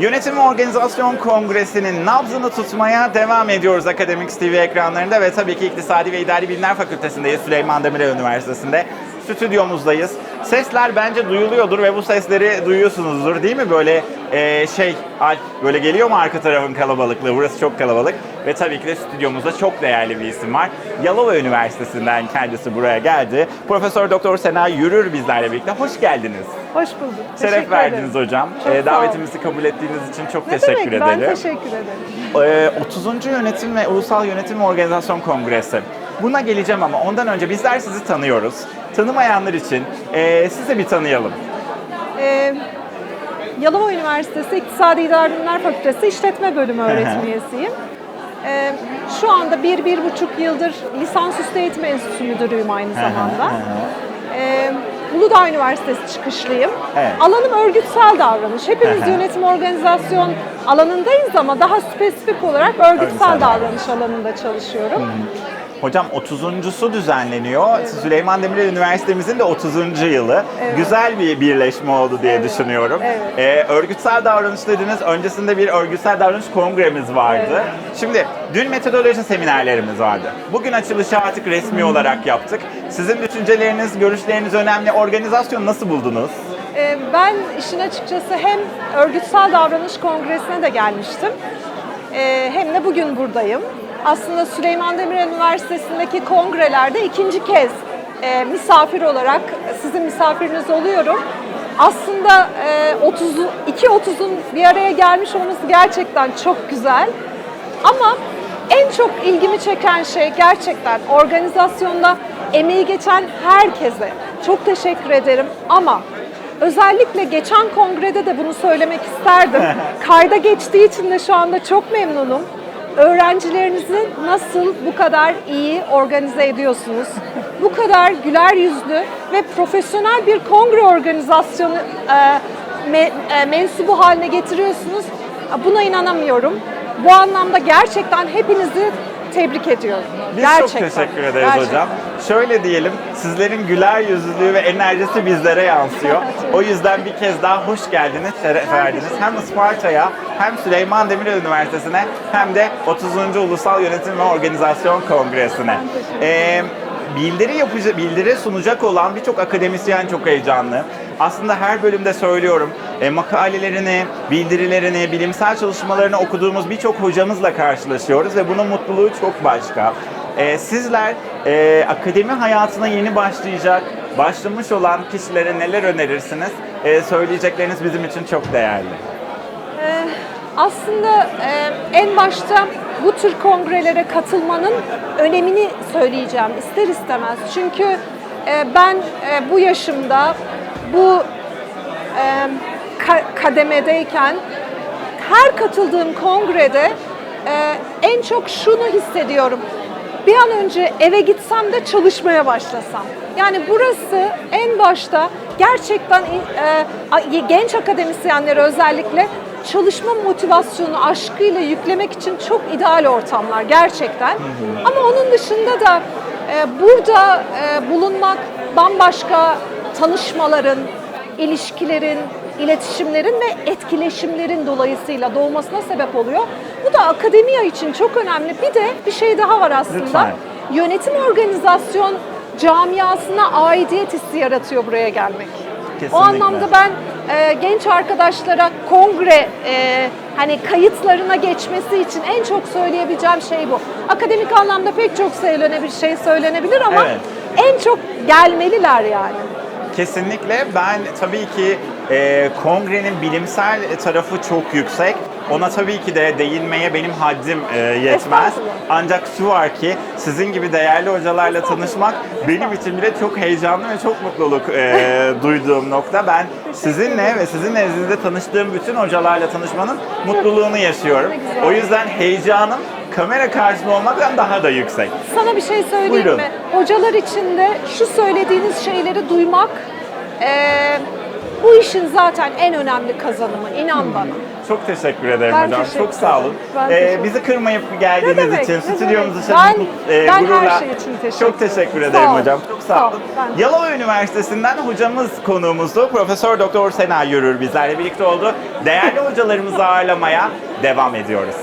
Yönetim Organizasyon Kongresi'nin nabzını tutmaya devam ediyoruz Akademik TV ekranlarında ve tabii ki İktisadi ve İdari Bilimler Fakültesindeyiz Süleyman Demirel Üniversitesi'nde. Stüdyomuzdayız. Sesler bence duyuluyordur ve bu sesleri duyuyorsunuzdur değil mi? Böyle e, şey, böyle geliyor mu arka tarafın kalabalıklığı? Burası çok kalabalık ve tabii ki de stüdyomuzda çok değerli bir isim var. Yalova Üniversitesi'nden kendisi buraya geldi. Profesör Doktor Sena Yürür bizlerle birlikte. Hoş geldiniz. Hoş bulduk. Şeref Teşekkür verdiniz ederim. hocam. Çok Ee, davetimizi kabul ettiğiniz için çok Ne teşekkür demek? ederim. Ben teşekkür ederim. Ee, 30. Yönetim ve Ulusal Yönetim Organizasyon Kongresi. Buna geleceğim ama ondan önce bizler sizi tanıyoruz. Tanımayanlar için e, sizi bir tanıyalım. Ee, Yalova Üniversitesi İktisadi İdari Bilimler Fakültesi İşletme Bölümü öğretim üyesiyim. Ee, şu anda bir, bir buçuk yıldır lisansüstü eğitim enstitüsü müdürüyüm aynı zamanda. Ee, Uludağ Üniversitesi çıkışlıyım. Evet. Alanım örgütsel davranış. Hepimiz yönetim organizasyon alanındayız ama daha spesifik olarak örgütsel Örgütsel davranış alanında çalışıyorum. Hocam 30.sü düzenleniyor. Süleyman Demirel Üniversitemizin de 30. yılı. Güzel bir birleşme oldu diye düşünüyorum. Evet. Ee, örgütsel davranış dediniz. Öncesinde bir örgütsel davranış kongremiz vardı. Şimdi dün metodoloji seminerlerimiz vardı. Bugün açılışı artık resmi olarak yaptık. Sizin düşünceleriniz, görüşleriniz önemli. Organizasyonu nasıl buldunuz? Ee, Ben işin açıkçası hem örgütsel davranış kongresine de gelmiştim ee, hem de bugün buradayım. Aslında Süleyman Demirel Üniversitesi'ndeki kongrelerde ikinci kez e, misafir olarak sizin misafiriniz oluyorum. Aslında e, 30 iki 30'un bir araya gelmiş olması gerçekten çok güzel. Ama en çok ilgimi çeken şey gerçekten organizasyonda emeği geçen herkese çok teşekkür ederim ama özellikle geçen kongrede de bunu söylemek isterdim. Kayda geçtiği için de şu anda çok memnunum. Öğrencilerinizi nasıl bu kadar iyi organize ediyorsunuz? Bu kadar güler yüzlü ve profesyonel bir kongre organizasyonu e, me- e, mensubu haline getiriyorsunuz. Buna inanamıyorum. Bu anlamda gerçekten hepinizi tebrik ediyorum. Biz gerçekten. çok teşekkür ederiz Gerçekten. hocam. Şöyle diyelim, sizlerin güler yüzlülüğü ve enerjisi bizlere yansıyor. o yüzden bir kez daha hoş geldiniz, şeref verdiniz. Hem Isparta'ya, hem Süleyman Demirel Üniversitesi'ne, hem de 30. Ulusal Yönetim ve Organizasyon Kongresi'ne. Ee, bildiri yapıcı, bildiri sunacak olan birçok akademisyen çok heyecanlı. Aslında her bölümde söylüyorum, e, makalelerini, bildirilerini, bilimsel çalışmalarını okuduğumuz birçok hocamızla karşılaşıyoruz ve bunun mutluluğu çok başka. E, sizler e, akademi hayatına yeni başlayacak, başlamış olan kişilere neler önerirsiniz? E, söyleyecekleriniz bizim için çok değerli. Ee, aslında e, en başta bu tür kongrelere katılmanın önemini söyleyeceğim ister istemez. Çünkü e, ben e, bu yaşımda bu e, ka- kademedeyken her katıldığım kongrede e, en çok şunu hissediyorum. Bir an önce eve gitsem de çalışmaya başlasam. Yani burası en başta gerçekten e, genç akademisyenlere özellikle çalışma motivasyonu, aşkıyla yüklemek için çok ideal ortamlar gerçekten. Ama onun dışında da e, burada e, bulunmak bambaşka tanışmaların, ilişkilerin, iletişimlerin ve etkileşimlerin dolayısıyla doğmasına sebep oluyor. Bu da akademiya için çok önemli. Bir de bir şey daha var aslında. Lütfen. Yönetim organizasyon camiasına aidiyet hissi yaratıyor buraya gelmek. Kesinlikle. O anlamda ben e, genç arkadaşlara kongre e, hani kayıtlarına geçmesi için en çok söyleyebileceğim şey bu. Akademik anlamda pek çok söylenebilir şey söylenebilir ama Evet. en çok gelmeliler yani. Kesinlikle. Ben tabii ki e, kongrenin bilimsel tarafı çok yüksek. Ona tabii ki de değinmeye benim haddim e, yetmez. Ancak şu var ki sizin gibi değerli hocalarla tanışmak benim için bile çok heyecanlı ve çok mutluluk e, duyduğum nokta. Ben sizinle ve sizin nezdinizde tanıştığım bütün hocalarla tanışmanın mutluluğunu yaşıyorum. O yüzden heyecanım kamera karşısında olmaktan daha da yüksek. Sana bir şey söyleyeyim Buyurun. mi? Hocalar için de şu söylediğiniz şeyleri duymak eee, Bu işin zaten en önemli kazanımı inan bana. Çok teşekkür ederim Ben hocam. teşekkür Çok sağ olun. Ben Ee, bizi kırmayıp Ne geldiğiniz demek, için, ne stüdyomuz demek. için Ben- e, ben her gururla. şey için teşekkür Çok teşekkür ederim. Sağ hocam. Çok sağ Sağ olun. olun. Yalova Üniversitesi'nden hocamız konuğumuzdu. Profesör Doktor Sena Yürür bizlerle birlikte oldu. Değerli hocalarımızı ağırlamaya devam ediyoruz.